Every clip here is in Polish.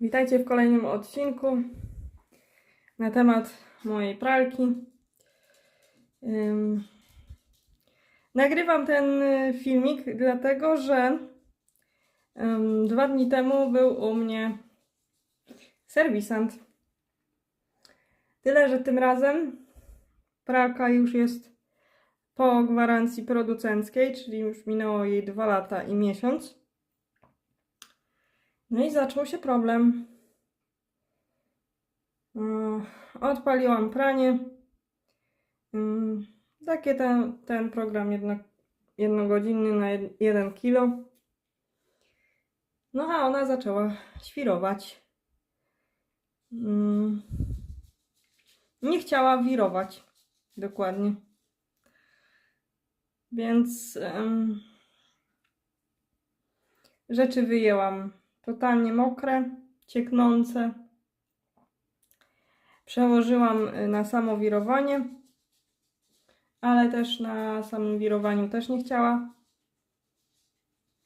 Witajcie w kolejnym odcinku na temat mojej pralki. Nagrywam ten y, filmik dlatego, że dwa dni temu był u mnie serwisant. Tyle, że tym razem pralka już jest po gwarancji producenckiej, czyli już minęło jej dwa lata i miesiąc. No i zaczął się problem. Yy, Odpaliłam pranie. Yy, Takie ten, ten program jedno, jednogodzinny na 1 kilo. No a ona zaczęła świrować. Yy, Nie chciała wirować. Dokładnie. Więc rzeczy wyjęłam totalnie mokre, cieknące. Przełożyłam y, na samo wirowanie, ale też na samym wirowaniu też nie chciała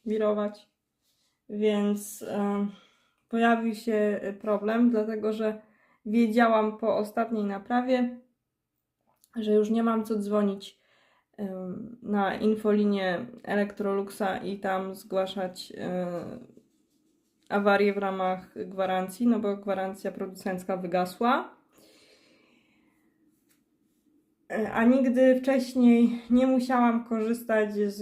wirować, więc e, pojawił się problem, dlatego że wiedziałam po ostatniej naprawie, że już nie mam co dzwonić na infolinię Electroluxa i tam zgłaszać e, awarię w ramach gwarancji, no bo gwarancja producencka wygasła. E, A nigdy wcześniej nie musiałam korzystać z,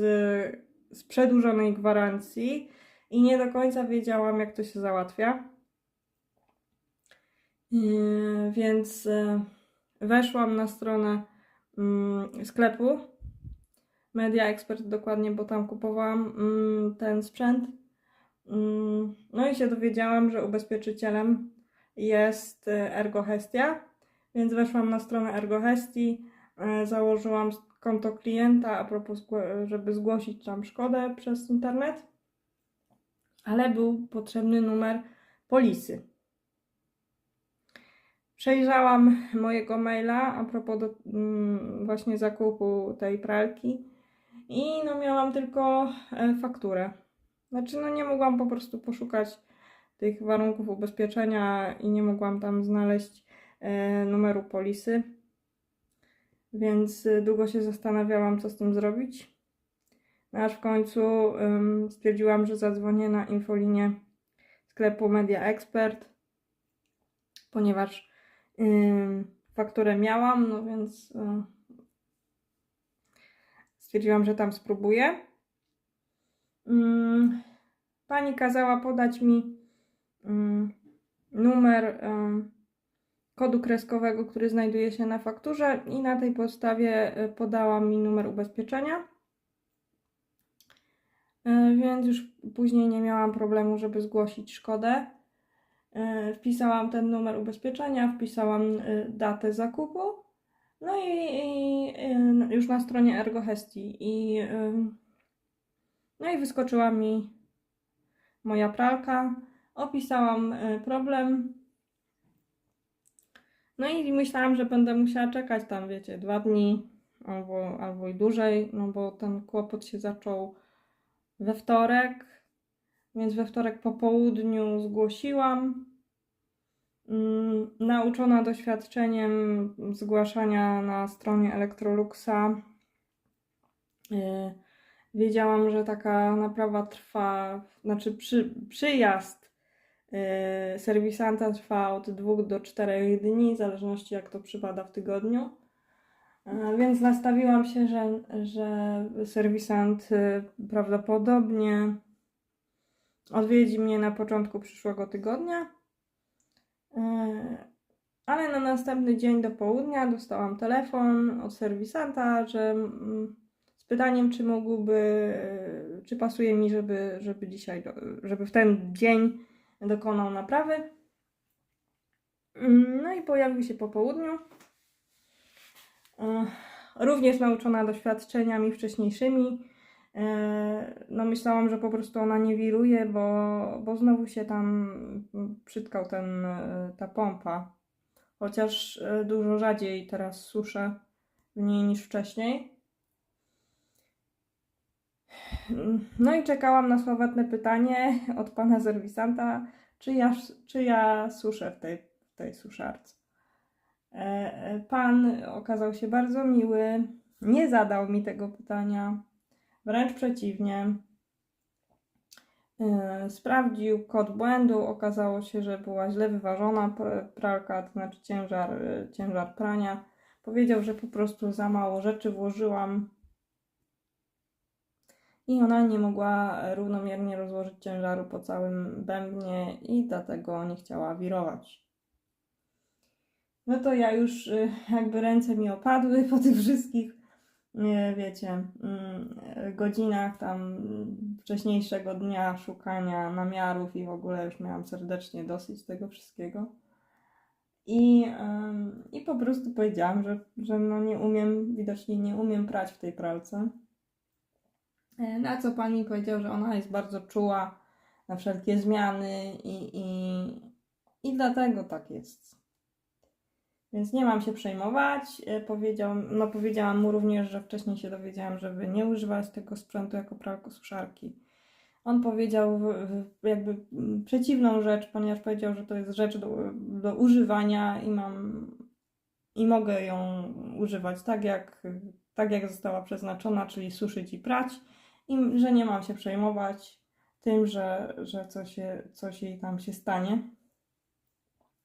z przedłużonej gwarancji i nie do końca wiedziałam, jak to się załatwia. E, Więc e, weszłam na stronę mm, sklepu Media Expert dokładnie, bo tam kupowałam mm, ten sprzęt. Mm, No i się dowiedziałam, że ubezpieczycielem jest e, Ergohestia, więc weszłam na stronę Ergohestii, e, założyłam konto klienta, a propos, żeby zgłosić tam szkodę przez internet, ale był potrzebny numer polisy. Przejrzałam mojego maila a propos do, mm, właśnie zakupu tej pralki i no miałam tylko e, fakturę. Znaczy, no nie mogłam po prostu poszukać tych warunków ubezpieczenia i nie mogłam tam znaleźć e, numeru polisy. Więc e, długo się zastanawiałam, co z tym zrobić. No aż w końcu ym, stwierdziłam, że zadzwonię na infolinię sklepu Media Expert, ponieważ ym, fakturę miałam, no więc y, stwierdziłam, że tam spróbuję. Mm, Pani kazała podać mi mm, numer kodu kreskowego, który znajduje się na fakturze, i na tej podstawie e, podała mi numer ubezpieczenia. E, Więc już później nie miałam problemu, żeby zgłosić szkodę. E, Wpisałam ten numer ubezpieczenia, wpisałam datę zakupu. No i, już na stronie Ergohestii i no i wyskoczyła mi moja pralka. Opisałam e, problem. No i myślałam, że będę musiała czekać tam, wiecie, dwa dni albo, albo i dłużej, no bo ten kłopot się zaczął we wtorek, więc we wtorek po południu zgłosiłam. Mm, Nauczona doświadczeniem zgłaszania na stronie Electroluxa, yy, wiedziałam, że taka naprawa trwa, znaczy przy, przyjazd yy, serwisanta trwa od 2 do 4 dni, w zależności jak to przypada w tygodniu. Yy, Więc nastawiłam się, że, że serwisant yy, prawdopodobnie odwiedzi mnie na początku przyszłego tygodnia. Yy, Ale na następny dzień do południa dostałam telefon od serwisanta, że mm, pytaniem, czy mógłby, yy, czy pasuje mi, żeby, żeby dzisiaj, żeby w ten dzień dokonał naprawy. Mm, No i pojawił się po południu. Również nauczona doświadczeniami wcześniejszymi. Yy, No myślałam, że po prostu ona nie wiruje, bo, bo znowu się tam przytkał ten, yy, ta pompa. Chociaż dużo rzadziej teraz suszę w niej niż wcześniej. No i czekałam na sławetne pytanie od pana serwisanta, czy ja, czy ja suszę w tej, w tej suszarce. E, e, Pan okazał się bardzo miły, nie zadał mi tego pytania, wręcz przeciwnie. E, Sprawdził kod błędu, okazało się, że była źle wyważona pr- pralka, to znaczy ciężar, ciężar prania. Powiedział, że po prostu za mało rzeczy włożyłam i ona nie mogła równomiernie rozłożyć ciężaru po całym bębnie i dlatego nie chciała wirować. No to ja już y, jakby ręce mi opadły po tych wszystkich, nie, wiecie, mm, godzinach tam wcześniejszego dnia szukania namiarów i w ogóle już miałam serdecznie dosyć tego wszystkiego. I, I po prostu powiedziałam, że, że no nie umiem, widocznie nie umiem prać w tej pralce. E, Na co pani powiedział, że ona jest bardzo czuła na wszelkie zmiany i, i, i dlatego tak jest. Więc nie mam się przejmować. E, Powiedział, no powiedziałam mu również, że wcześniej się dowiedziałam, żeby nie używać tego sprzętu jako pralko-suszarki. On powiedział jakby mm, przeciwną rzecz, ponieważ powiedział, że to jest rzecz do, do używania i mam i mogę ją używać tak jak, tak jak została przeznaczona, czyli suszyć i prać i że nie mam się przejmować tym, że, że coś, się, coś jej tam się stanie.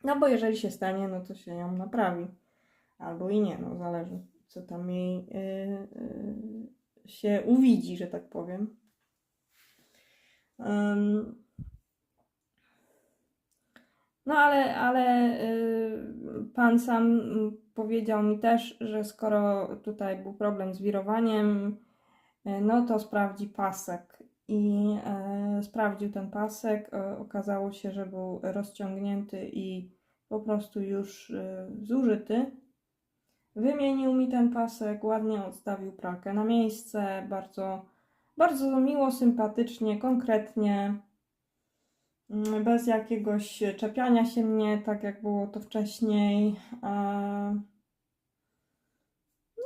No bo jeżeli się stanie, no to się ją naprawi. Albo i nie, no zależy, co tam jej yy, yy, się uwidzi, że tak powiem. Ym. No ale, ale yy, pan sam powiedział mi też, że skoro tutaj był problem z wirowaniem, no to sprawdzi pasek. I yy, sprawdził ten pasek. Yy, okazało się, że był rozciągnięty i po prostu już zużyty. Wymienił mi ten pasek, ładnie odstawił pralkę na miejsce, bardzo, bardzo miło, sympatycznie, konkretnie mm, bez jakiegoś czepiania się mnie, tak jak było to wcześniej. E, No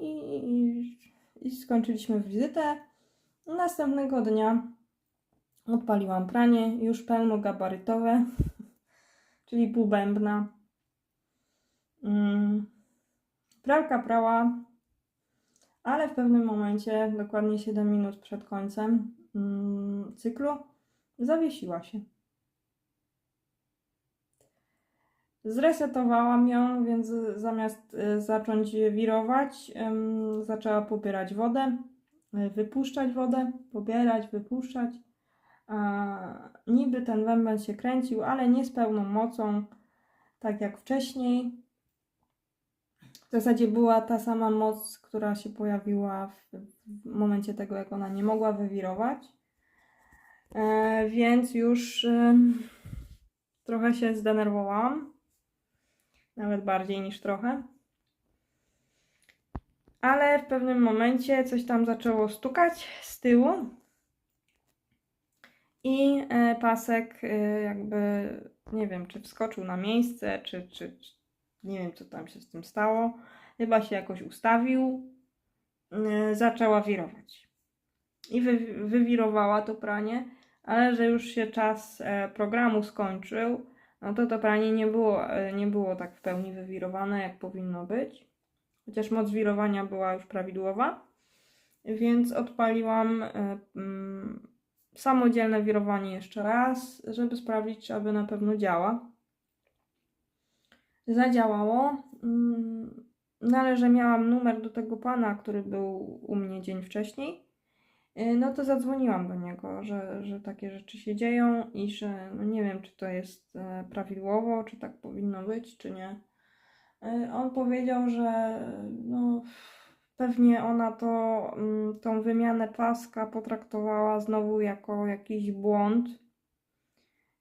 i, i, i skończyliśmy wizytę. Następnego dnia odpaliłam pranie, już pełnogabarytowe, czyli półbębna. Mm, Pralka prała, ale w pewnym momencie, dokładnie 7 minut przed końcem mm, cyklu, zawiesiła się. Zresetowałam ją, więc zamiast y, zacząć wirować, zaczęła pobierać wodę, y, wypuszczać wodę, pobierać, wypuszczać. Niby ten bęben się kręcił, ale nie z pełną mocą, tak jak wcześniej. W zasadzie była ta sama moc, która się pojawiła w, w momencie tego, jak ona nie mogła wywirować. E, więc już y, trochę się zdenerwowałam. Nawet bardziej niż trochę. Ale w pewnym momencie coś tam zaczęło stukać z tyłu. I e, pasek e, jakby, nie wiem, czy wskoczył na miejsce, czy, czy, czy nie wiem, co tam się z tym stało. Chyba się jakoś ustawił. E, zaczęła wirować. I wy, wywirowała to pranie, ale że już się czas programu skończył, no to to pranie nie było, e, nie było tak w pełni wywirowane, jak powinno być. Chociaż moc wirowania była już prawidłowa. Więc odpaliłam e, mm, samodzielne wirowanie jeszcze raz, żeby sprawdzić, czy aby na pewno działa. Zadziałało. Mm, No ale że miałam numer do tego pana, który był u mnie dzień wcześniej, no to zadzwoniłam do niego, że, że takie rzeczy się dzieją i że no nie wiem, czy to jest e, prawidłowo, czy tak powinno być, czy nie. Y, On powiedział, że no, pewnie ona to, mm, tą wymianę paska potraktowała znowu jako jakiś błąd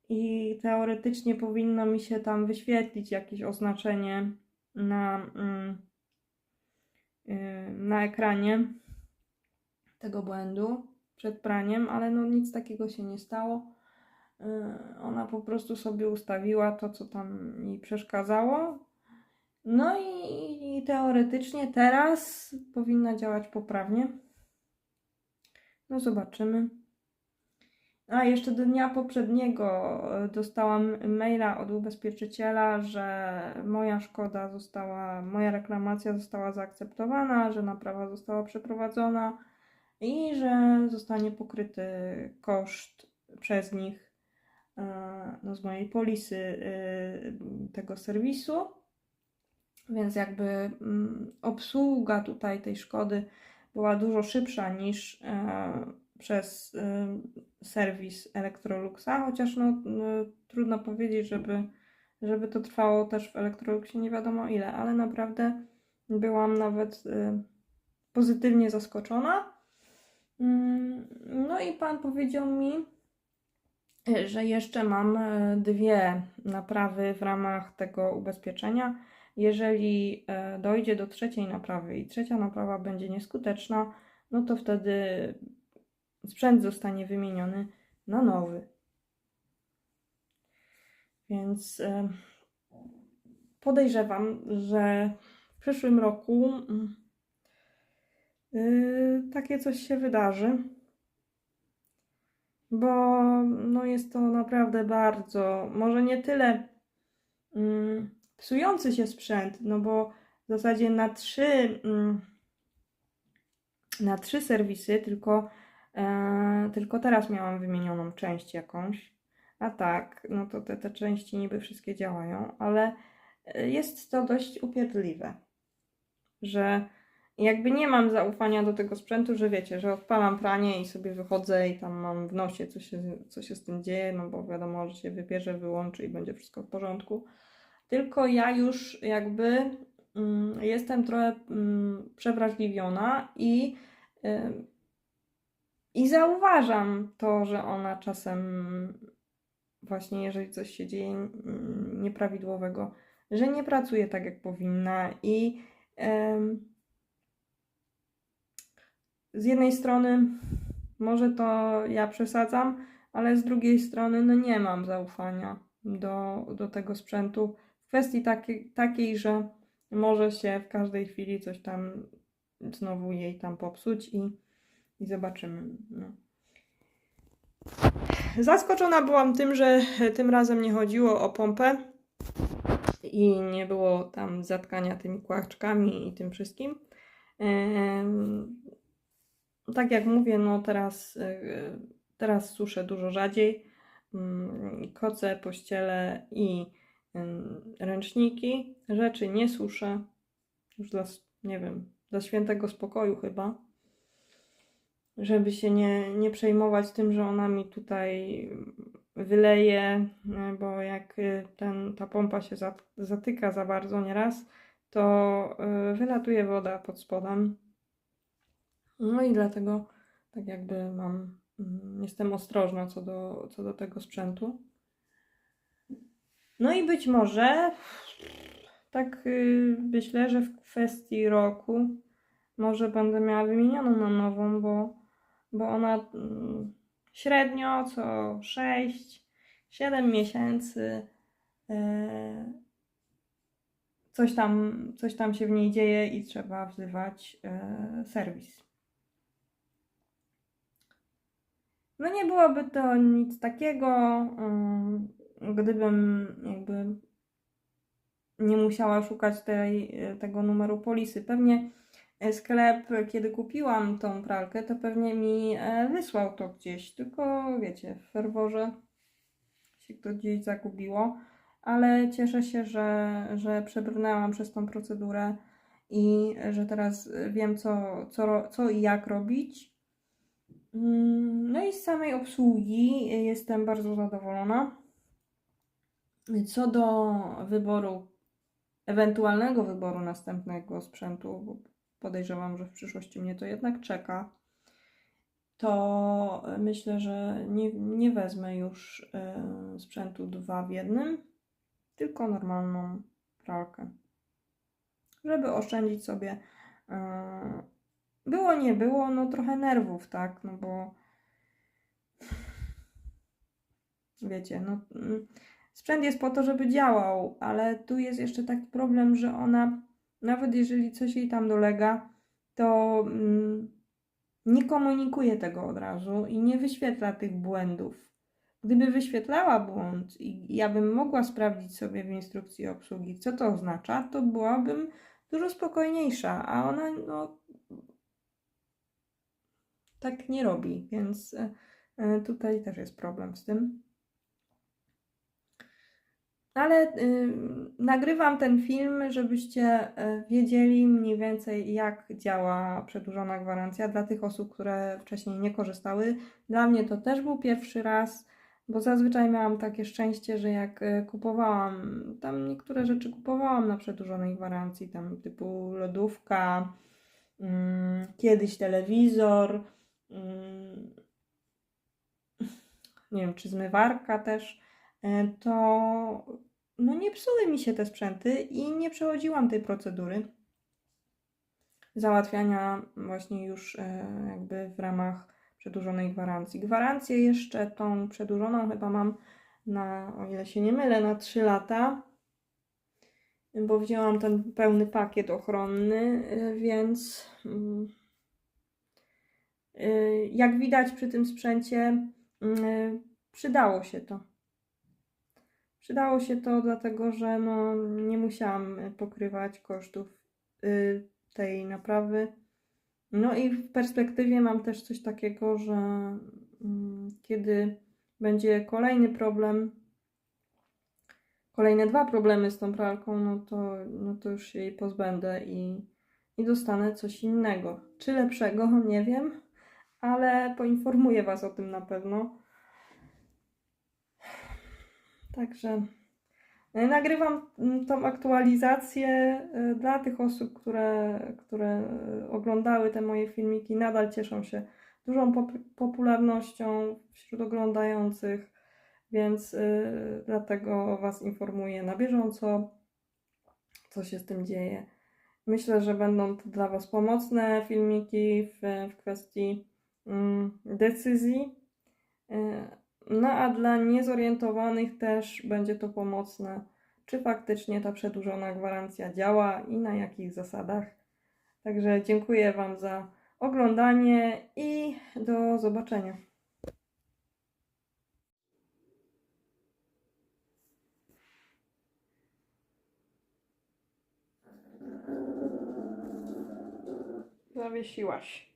i teoretycznie powinno mi się tam wyświetlić jakieś oznaczenie na, mm, y, na ekranie tego błędu przed praniem, ale no nic takiego się nie stało. Y, Ona po prostu sobie ustawiła to, co tam jej przeszkadzało. No i, i teoretycznie teraz powinna działać poprawnie. No zobaczymy. A jeszcze do dnia poprzedniego e, dostałam maila od ubezpieczyciela, że moja szkoda została, moja reklamacja została zaakceptowana, że naprawa została przeprowadzona i że zostanie pokryty koszt przez nich e, no, z mojej polisy e, tego serwisu. Więc jakby mm, obsługa tutaj tej szkody była dużo szybsza niż przez serwis Electroluxa, chociaż no, no, trudno powiedzieć, żeby, żeby to trwało też w Electroluxie nie wiadomo ile, ale naprawdę byłam nawet pozytywnie zaskoczona. Mm, no i pan powiedział mi, że jeszcze mam e, dwie naprawy w ramach tego ubezpieczenia. Jeżeli e, dojdzie do trzeciej naprawy i trzecia naprawa będzie nieskuteczna, no to wtedy sprzęt zostanie wymieniony na nowy. Więc e, podejrzewam, że w przyszłym roku yy, takie coś się wydarzy. Bo no jest to naprawdę bardzo, może nie tyle yy, psujący się sprzęt, no bo w zasadzie na trzy, yy, na trzy serwisy tylko E, tylko teraz miałam wymienioną część jakąś. A tak, no to te, te części niby wszystkie działają, ale e, jest to dość upierdliwe, że jakby nie mam zaufania do tego sprzętu, że wiecie, że odpalam pranie i sobie wychodzę i tam mam w nosie, co się, co się z tym dzieje, no bo wiadomo, że się wybierze, wyłączy i będzie wszystko w porządku. Tylko ja już jakby mm, jestem trochę mm, przewrażliwiona i y, i zauważam to, że ona czasem, właśnie jeżeli coś się dzieje nieprawidłowego, że nie pracuje tak, jak powinna. I z jednej strony, może to ja przesadzam, ale z drugiej strony, no nie mam zaufania do, do tego sprzętu w kwestii takiej, takiej, że może się w każdej chwili coś tam znowu jej tam popsuć i i zobaczymy. No. Zaskoczona byłam tym, że tym razem nie chodziło o pompę i nie było tam zatkania tymi kłaczkami i tym wszystkim. Tak jak mówię, no teraz, e, teraz suszę dużo rzadziej. Mm, koce, pościele i ręczniki. Rzeczy nie suszę. Już dla, nie wiem, dla świętego spokoju chyba żeby się nie, nie przejmować tym, że ona mi tutaj wyleje, bo jak ten, ta pompa się zatyka za bardzo nieraz, to y, wylatuje woda pod spodem. No i dlatego tak jakby mam, mm, jestem ostrożna co do, co do tego sprzętu. No i być może tak y, myślę, że w kwestii roku może będę miała wymienioną na nową, bo bo ona mm, średnio co 6-7 miesięcy e, coś tam, coś tam się w niej dzieje i trzeba wzywać e, serwis. No nie byłoby to nic takiego, mm, gdybym jakby nie musiała szukać tej, tego numeru polisy. Pewnie sklep, kiedy kupiłam tą pralkę, to pewnie mi e, wysłał to gdzieś, tylko wiecie, w ferworze się to gdzieś zagubiło, ale cieszę się, że, że przebrnęłam przez tą procedurę i że teraz wiem, co, co, co i jak robić. Mm, no i z samej obsługi jestem bardzo zadowolona. Co do wyboru, ewentualnego wyboru następnego sprzętu, podejrzewam, że w przyszłości mnie to jednak czeka, to myślę, że nie, nie wezmę już y, sprzętu dwa w jednym, tylko normalną pralkę. Żeby oszczędzić sobie. Y, było, nie było, no trochę nerwów, tak, no bo wiecie, no mm, sprzęt jest po to, żeby działał, ale tu jest jeszcze taki problem, że ona nawet jeżeli coś jej tam dolega, to mm, nie komunikuje tego od razu i nie wyświetla tych błędów. Gdyby wyświetlała błąd i ja bym mogła sprawdzić sobie w instrukcji obsługi, co to oznacza, to byłabym dużo spokojniejsza, a ona no, tak nie robi, więc e, e, tutaj też jest problem z tym. Ale y, nagrywam ten film, żebyście y, wiedzieli mniej więcej, jak działa przedłużona gwarancja dla tych osób, które wcześniej nie korzystały. Dla mnie to też był pierwszy raz, bo zazwyczaj miałam takie szczęście, że jak y, kupowałam, tam niektóre rzeczy kupowałam na przedłużonej gwarancji, tam typu lodówka, mm, kiedyś telewizor, nie wiem, czy zmywarka też e, to no nie psuły mi się te sprzęty i nie przechodziłam tej procedury załatwiania właśnie już e, jakby w ramach przedłużonej gwarancji. Gwarancję jeszcze tą przedłużoną chyba mam na, o ile się nie mylę, na 3 lata, bo wzięłam ten pełny pakiet ochronny, e, więc mm, jak widać przy tym sprzęcie mm, przydało się to. Przydało się to dlatego, że no, nie musiałam pokrywać kosztów y, tej naprawy. No i w perspektywie mam też coś takiego, że mm, kiedy będzie kolejny problem, kolejne dwa problemy z tą pralką, no to, no to już jej pozbędę i, i dostanę coś innego. Czy lepszego, nie wiem, ale poinformuję Was o tym na pewno. Także e, nagrywam mm, tą aktualizację e, dla tych osób, które, które e, oglądały te moje filmiki. Nadal cieszą się dużą pop popularnością wśród oglądających, więc dlatego Was informuję na bieżąco, co się z tym dzieje. Myślę, że będą to dla Was pomocne filmiki w, w kwestii decyzji. No a dla niezorientowanych też będzie to pomocne, czy faktycznie ta przedłużona gwarancja działa i na jakich zasadach. Także dziękuję Wam za oglądanie i do zobaczenia. Zawiesiłaś.